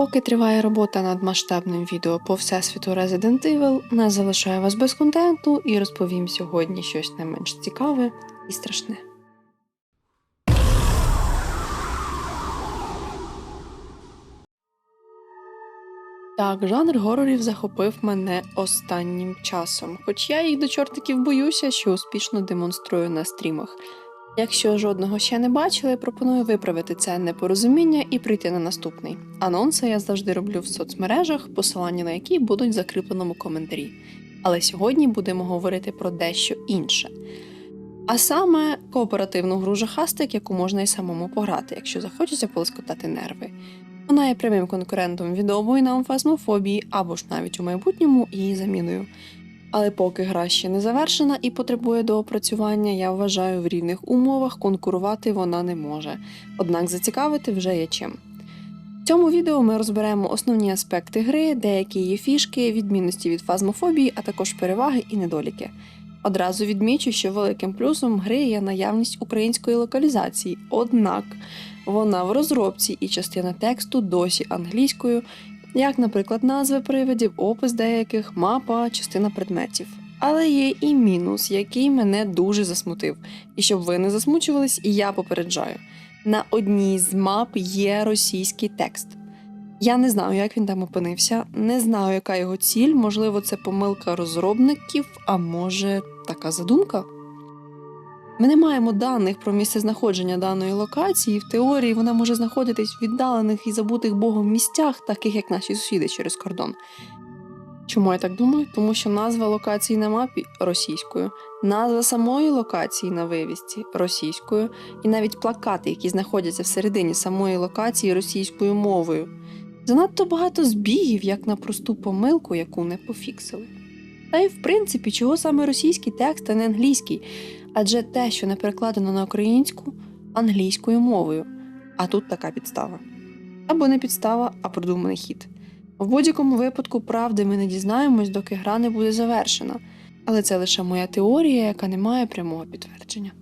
Поки триває робота над масштабним відео по всесвіту Resident Evil, не залишаю вас без контенту і розповім сьогодні щось не менш цікаве і страшне. Так, жанр горорів захопив мене останнім часом, хоч я їх до чортиків боюся, що успішно демонструю на стрімах. Якщо жодного ще не бачили, пропоную виправити це непорозуміння і прийти на наступний. Анонси я завжди роблю в соцмережах, посилання на які будуть в закріпленому коментарі. Але сьогодні будемо говорити про дещо інше. А саме кооперативну гру жахастик, яку можна і самому пограти, якщо захочеться полоскотати нерви. Вона є прямим конкурентом відомої нам фазмофобії або ж навіть у майбутньому її заміною. Але поки гра ще не завершена і потребує доопрацювання, я вважаю, в рівних умовах конкурувати вона не може, однак зацікавити вже є чим. В цьому відео ми розберемо основні аспекти гри, деякі її фішки, відмінності від фазмофобії, а також переваги і недоліки. Одразу відмічу, що великим плюсом гри є наявність української локалізації, однак вона в розробці і частина тексту досі англійською, як, наприклад, назви привидів, опис деяких, мапа, частина предметів. Але є і мінус, який мене дуже засмутив. І щоб ви не засмучувались, я попереджаю: на одній з мап є російський текст. Я не знаю, як він там опинився, не знаю, яка його ціль. Можливо, це помилка розробників, а може, така задумка. Ми не маємо даних про місце знаходження даної локації. В теорії вона може знаходитись в віддалених і забутих Богом місцях, таких як наші сусіди через кордон. Чому я так думаю? Тому що назва локації на мапі російською, назва самої локації на вивісці російською, і навіть плакати, які знаходяться всередині самої локації російською мовою. Занадто багато збігів, як на просту помилку, яку не пофіксили. Та й в принципі, чого саме російський текст, а не англійський, адже те, що не перекладено на українську, англійською мовою. А тут така підстава. Або не підстава, а продуманий хід. В будь-якому випадку правди ми не дізнаємось, доки гра не буде завершена, але це лише моя теорія, яка не має прямого підтвердження.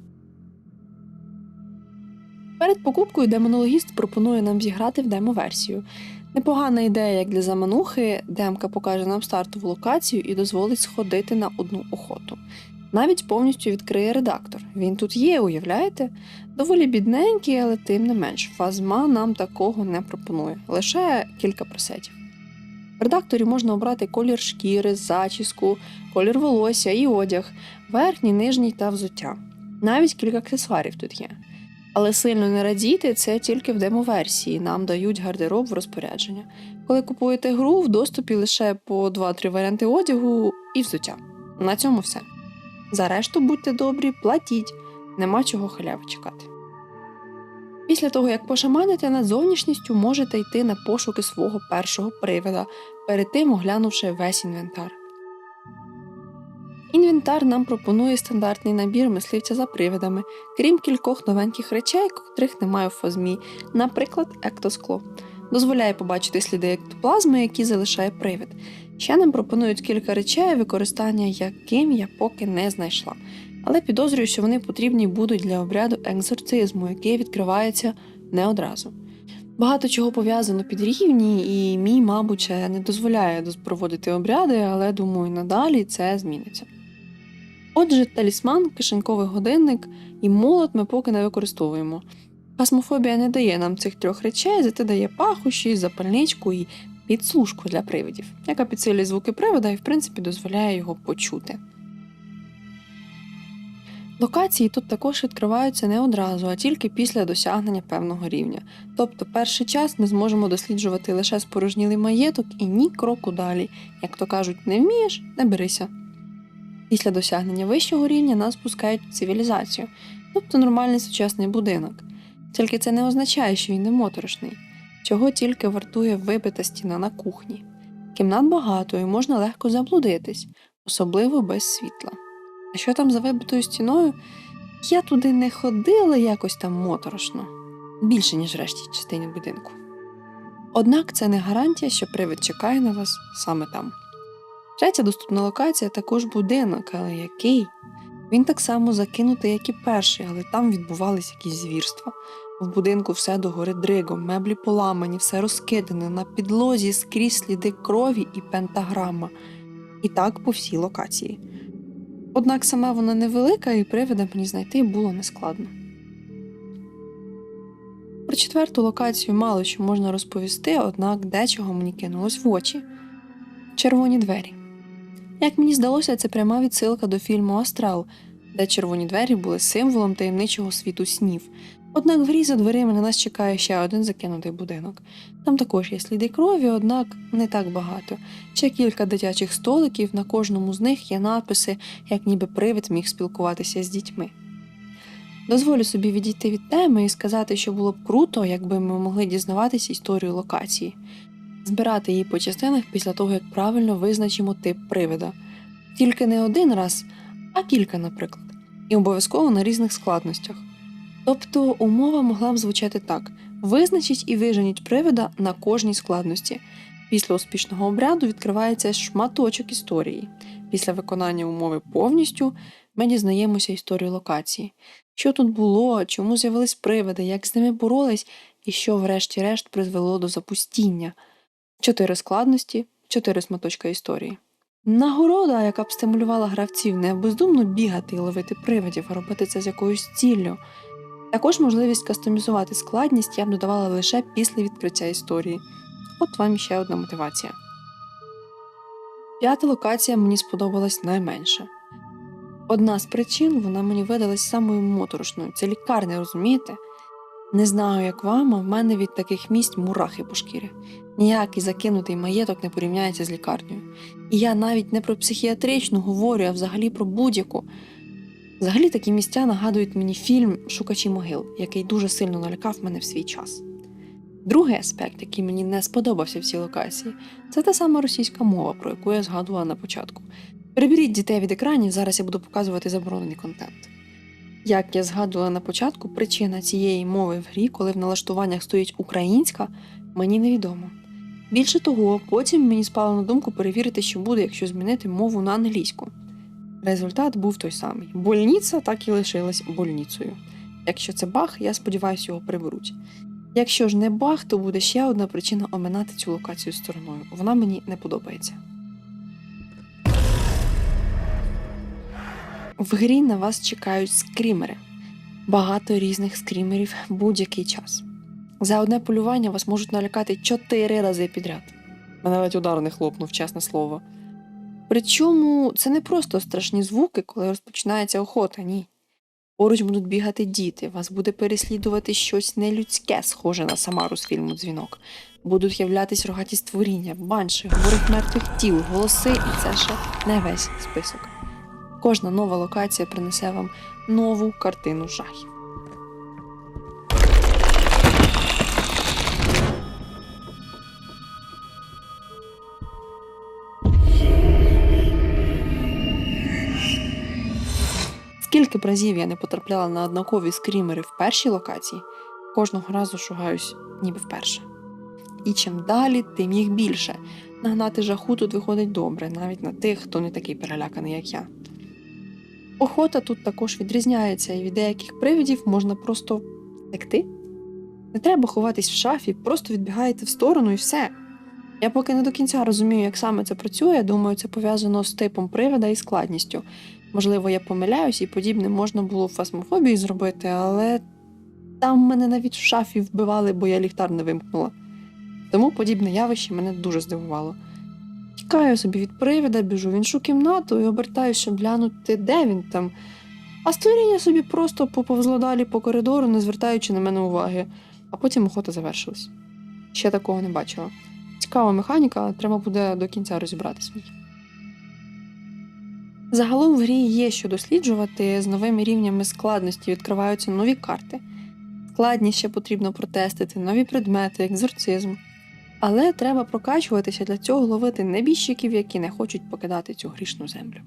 Перед покупкою демонологіст пропонує нам зіграти в демо-версію. Непогана ідея, як для заманухи, демка покаже нам стартову локацію і дозволить сходити на одну охоту. Навіть повністю відкриє редактор. Він тут є, уявляєте? Доволі бідненький, але тим не менш, фазма нам такого не пропонує, лише кілька пресетів. В редакторі можна обрати колір шкіри, зачіску, колір волосся і одяг, верхній, нижній та взуття. Навіть кілька аксесуарів тут є. Але сильно не радійте, це тільки в демо-версії. Нам дають гардероб в розпорядження. Коли купуєте гру, в доступі лише по 2-3 варіанти одягу і взуття. На цьому все. За решту будьте добрі, платіть, нема чого халяви чекати. Після того, як пошаманите над зовнішністю, можете йти на пошуки свого першого привида, перед тим оглянувши весь інвентар. Інвентар нам пропонує стандартний набір мисливця за привидами, крім кількох новеньких речей, котрих немає в фазмі, наприклад, ектоскло. Дозволяє побачити сліди ектоплазми, які залишає привид. Ще нам пропонують кілька речей, використання яким я поки не знайшла, але підозрюю, що вони потрібні будуть для обряду екзорцизму, який відкривається не одразу. Багато чого пов'язано під рівні, і мій, мабуть, не дозволяє проводити обряди, але думаю, надалі це зміниться. Отже, талісман, кишеньковий годинник і молот ми поки не використовуємо. Фасмофобія не дає нам цих трьох речей, зате дає пахощі, запальничку і підслужку для привидів, яка підсилює звуки привода і, в принципі, дозволяє його почути. Локації тут також відкриваються не одразу, а тільки після досягнення певного рівня. Тобто перший час ми зможемо досліджувати лише спорожнілий маєток і ні кроку далі. Як то кажуть, не вмієш, не берися. Після досягнення вищого рівня нас пускають в цивілізацію, тобто нормальний сучасний будинок. Тільки це не означає, що він не моторошний, чого тільки вартує вибита стіна на кухні. Кімнат багато і можна легко заблудитись, особливо без світла. А що там за вибитою стіною? Я туди не ходила якось там моторошно, більше, ніж решті частині будинку. Однак це не гарантія, що привид чекає на вас саме там. Третя доступна локація також будинок, але який? Він так само закинутий, як і перший, але там відбувались якісь звірства. В будинку все догори дригом, меблі поламані, все розкидане, на підлозі скрізь сліди крові і пентаграма. І так по всій локації. Однак сама вона невелика, і привида мені знайти було нескладно. Про четверту локацію мало що можна розповісти, однак дечого мені кинулось в очі червоні двері. Як мені здалося, це пряма відсилка до фільму Астрал, де червоні двері були символом таємничого світу снів. Однак в за дверима на нас чекає ще один закинутий будинок. Там також є сліди крові, однак не так багато. Ще кілька дитячих столиків, на кожному з них є написи, як ніби привид міг спілкуватися з дітьми. Дозволю собі відійти від теми і сказати, що було б круто, якби ми могли дізнаватися історію локації, збирати її по частинах після того, як правильно визначимо тип привида. Тільки не один раз, а кілька, наприклад, і обов'язково на різних складностях. Тобто умова могла б звучати так: визначіть і виженіть привида на кожній складності. Після успішного обряду відкривається шматочок історії. Після виконання умови повністю ми дізнаємося історію локації. Що тут було, чому з'явились привиди, як з ними боролись, і що, врешті-решт, призвело до запустіння. Чотири складності, чотири сматочка історії. Нагорода, яка б стимулювала гравців не бездумно бігати і ловити привидів, а робити це з якоюсь ціллю. Також можливість кастомізувати складність я б додавала лише після відкриття історії. От вам ще одна мотивація. П'ята локація мені сподобалась найменше. Одна з причин вона мені видалась самою моторошною. Це лікарня, розумієте? Не знаю, як вам, а в мене від таких місць мурахи по шкірі. Ніякий закинутий маєток не порівняється з лікарнею. І я навіть не про психіатричну говорю, а взагалі про будь-яку. Взагалі такі місця нагадують мені фільм Шукачі могил, який дуже сильно налякав мене в свій час. Другий аспект, який мені не сподобався в цій локації, це та сама російська мова, про яку я згадувала на початку. Приберіть дітей від екранів, зараз я буду показувати заборонений контент. Як я згадувала на початку, причина цієї мови в грі, коли в налаштуваннях стоїть українська, мені невідомо. Більше того, потім мені спало на думку перевірити, що буде, якщо змінити мову на англійську. Результат був той самий: больниця так і лишилась больницею. Якщо це баг, я сподіваюся, його приберуть. Якщо ж не баг, то буде ще одна причина оминати цю локацію стороною. Вона мені не подобається. В грі на вас чекають скрімери. Багато різних скрімерів будь-який час. За одне полювання вас можуть налякати чотири рази підряд. Мене ледь удар не хлопнув, чесне слово. Причому це не просто страшні звуки, коли розпочинається охота, ні. Поруч будуть бігати діти, вас буде переслідувати щось нелюдське, схоже на Самару з фільму Дзвінок. Будуть являтись рогаті створіння, банші, говорить мертвих тіл, голоси, і це ще не весь список. Кожна нова локація принесе вам нову картину жахів. Скільки разів я не потрапляла на однакові скрімери в першій локації, кожного разу шугаюсь, ніби вперше. І чим далі, тим їх більше. Нагнати жаху тут виходить добре, навіть на тих, хто не такий переляканий, як я. Охота тут також відрізняється, і від деяких привидів можна просто втекти. Не треба ховатись в шафі, просто відбігаєте в сторону і все. Я поки не до кінця розумію, як саме це працює, думаю, це пов'язано з типом привида і складністю. Можливо, я помиляюсь, і подібне можна було в фасмофобії зробити, але там мене навіть в шафі вбивали, бо я ліхтар не вимкнула. Тому подібне явище мене дуже здивувало. Тікаю собі від привида, біжу в іншу кімнату і обертаюся, щоб глянути, де він там. А створіння собі просто поповзло далі по коридору, не звертаючи на мене уваги, а потім охота завершилась. Ще такого не бачила. Цікава механіка, треба буде до кінця розібратися. Загалом в грі є що досліджувати, з новими рівнями складності відкриваються нові карти. Складність ще потрібно протестити, нові предмети, екзорцизм. Але треба прокачуватися для цього ловити небіжчиків, які не хочуть покидати цю грішну землю.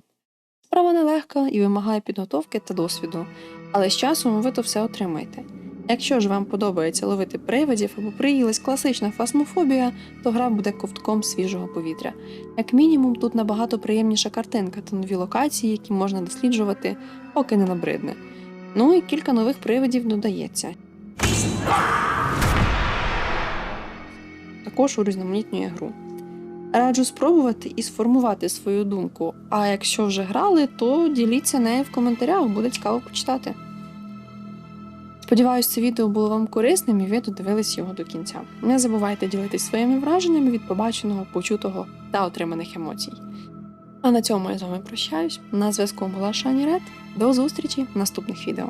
Справа нелегка і вимагає підготовки та досвіду, але з часом ви то все отримаєте. Якщо ж вам подобається ловити привидів або приїлась класична фасмофобія, то гра буде ковтком свіжого повітря. Як мінімум, тут набагато приємніша картинка та нові локації, які можна досліджувати, поки не набридне. Ну і кілька нових привидів додається. Також урізноманітнює гру. Раджу спробувати і сформувати свою думку. А якщо вже грали, то діліться нею в коментарях, буде цікаво почитати. Сподіваюсь, це відео було вам корисним і ви додивились його до кінця. Не забувайте ділитись своїми враженнями від побаченого, почутого та отриманих емоцій. А на цьому я з вами прощаюсь. На зв'язку була Шані Ред. До зустрічі в наступних відео.